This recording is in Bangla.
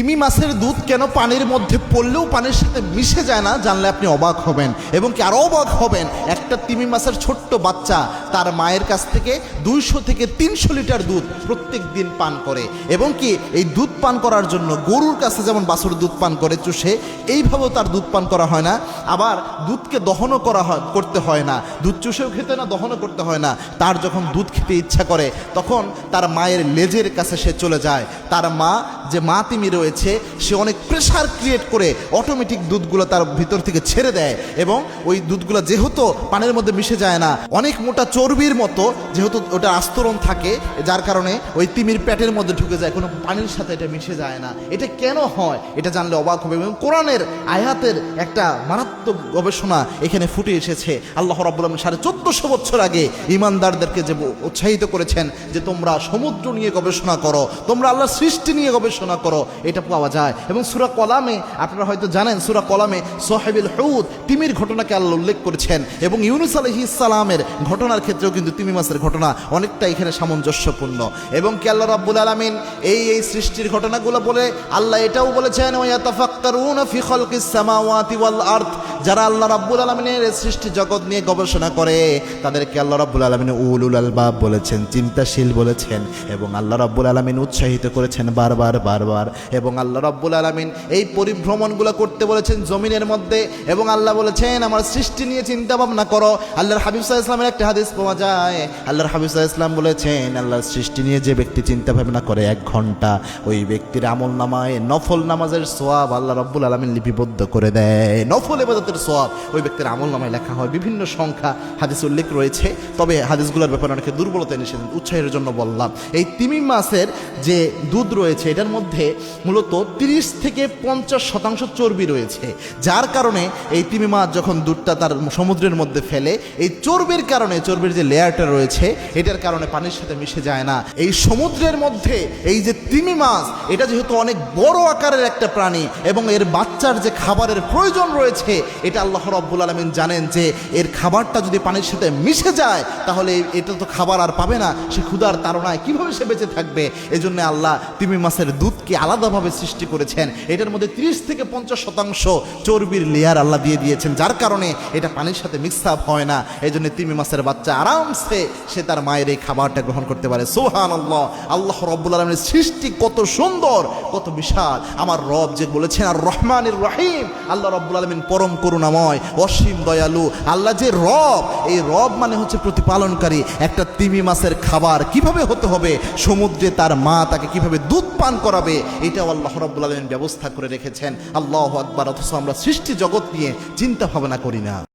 তিমি মাছের দুধ কেন পানির মধ্যে পড়লেও পানির সাথে মিশে যায় না, জানলে আপনি অবাক হবেন। এবং কি আরও অবাক হবেন? একটা তিমি মাছের ছোট্ট বাচ্চা তার মায়ের কাছ থেকে দুইশো থেকে তিনশো লিটার দুধ প্রত্যেক দিন পান করে। এবং কি এই দুধ পান করার জন্য গরুর কাছে যেমন বাছুর দুধ পান করে চুষে এইভাবেও তার দুধ পান করা হয় না। আবার দুধকে দহনও করা হয়, করতে হয় না। দুধ চুষেও খেতে না, দহনও করতে হয় না। তার যখন দুধ খেতে ইচ্ছা করে, তখন তার মায়ের লেজের কাছে সে চলে যায়। তার মা, যে মা তিমি রয়েছে, সে অনেক প্রেশার ক্রিয়েট করে অটোমেটিক দুধগুলো তার ভিতর থেকে ছেড়ে দেয় এবং ওই দুধগুলো যেহেতু পানের মধ্যে মিশে যায় না, অনেক মোটা চর্বির মতো, যেহেতু ওটা আস্তরণ থাকে, যার কারণে ওই তিমির পেটের মধ্যে ঢুকে যায়, কোনো পানির সাথে এটা মিশে যায় না। এটা কেন হয়? এটা জানলে অবাক হবে। এবং কোরআনের আয়াতের একটা মারাত্মক গবেষণা এখানে ফুটে এসেছে। আল্লাহ রাব্বুল আলামিন সাড়ে চোদ্দশো বছর আগে ইমানদারদেরকে যে উৎসাহিত করেছেন যে তোমরা সমুদ্র নিয়ে গবেষণা করো, তোমরা আল্লাহ সৃষ্টি নিয়ে গবেষণা করো, এটা পাওয়া যায়। এবং সুরা কলামে, আপনারা হয়তো জানেন, সুরা কলামে সোহেবিল হৌদ তিমির ঘটনাকে আল্লাহ উল্লেখ করেছেন। এবং ইউনুস আলহি ইসালামের ঘটনার ক্ষেত্রেও কিন্তু তিমি মাছের ঘটনা অনেকটা এখানে সামঞ্জস্যপূর্ণ। এবং কি আল্লাহ রাব্বুল আলমিন এই এই সৃষ্টির ঘটনাগুলো বলে, আল্লাহ এটাও বলেছেন ওয়াতাফাক্কারুনা ফি খালকিস সামাওয়াতি ওয়াল আরদ। যারা আল্লাহ রাব্বুল আলামিনের সৃষ্টি জগৎ নিয়ে গবেষণা করে, তাদেরকে আল্লাহ রাব্বুল আলামিন উলুল আলবাব বলেছেন, চিন্তাশীল বলেছেন এবং আল্লাহ রাব্বুল আলামিন উৎসাহিত করেছেন বারবার বারবার এবং আল্লাহ রাব্বুল আলামিন এই পরিভ্রমণগুলো করতে বলেছেন জমিনের মধ্যে এবং আল্লাহ বলেছেন, আমার সৃষ্টি নিয়ে চিন্তা ভাবনা করো। আল্লাহর হাবিব সাহা ইসলামের একটা হাদিস পাওয়া যায়। আল্লাহর হাবিব সাহা ইসলাম বলেছেন, আল্লাহর সৃষ্টি নিয়ে যে ব্যক্তি চিন্তা ভাবনা করে এক ঘণ্টা, ওই ব্যক্তির আমল নামায় নফল নামাজের সোয়াব আল্লাহ রব্বুল আলমিন লিপিবদ্ধ করে দেয়। নফল এবাদতের সোয়াব ওই ব্যক্তির আমল নামায় লেখা হয়, বিভিন্ন সংখ্যা হাদিস উল্লেখ রয়েছে। তবে হাদিসগুলোর ব্যাপারে অনেকে দুর্বলতা এনেছেন, উৎসাহের জন্য বললাম। এই তিমি মাছের যে দুধ রয়েছে, এটার মধ্যে মূলত তিরিশ থেকে পঞ্চাশ শতাংশ চর্বি রয়েছে। যার কারণে এই তিমি মাছ যখন দুধটা তার সমুদ্রের মধ্যে ফেলে, এই চর্বির কারণে, চর্বির যে লেয়ারটা রয়েছে, এটার কারণে পানির সাথে মিশে যায় না। এই সমুদ্রের মধ্যে এই যে তিমি মাছ, এটা যেহেতু অনেক বড় আকারের একটা প্রাণী এবং এর বাচ্চার যে খাবারের প্রয়োজন রয়েছে এটা আল্লাহ রব্বুল আলমিন জানেন যে এর খাবারটা যদি পানির সাথে মিশে যায়, তাহলে এটা তো খাবার আর পাবে না। সে ক্ষুধার তাড়নায় কীভাবে সে বেঁচে থাকবে? এই জন্য আল্লাহ তিমি মাছের দুধকে আলাদাভাবে সৃষ্টি করেছেন। এটার মধ্যে তিরিশ থেকে পঞ্চাশ শতাংশ চর্বির লেয়ার আল্লাহ দিয়ে দিয়েছেন, যার কারণে এটা পানির সাথে মিক্স আপ হয় না। এই জন্য তিমি মাছের বাচ্চা আরামসে সে তার মায়ের এই খাবারটা গ্রহণ করতে পারে। সোহান আল্লাহ আল্লাহ রব্বুল আলমের সৃষ্টি কত সুন্দর, কত বিশাল। আমার রব যে বলেছেন, আর রহমানের রহিম। আল্লাহ রব্বুল আলমিন পরম করুণাময়, অসীম দয়ালু। আল্লাহ যে রব, এই রব মানে হচ্ছে প্রতিপালনকারী। একটা তিমি মাছের খাবার কীভাবে হতে হবে? সমুদ্রে তার মা তাকে কীভাবে দুধ পান করাবে? এটাও আল্লাহ রব্বুল আলমিন ব্যবস্থা করে রেখেছেন। আল্লাহ আকবার, অথচ আমরা সৃষ্টি জগৎ নিয়ে চিন্তা ভাবনা করি না।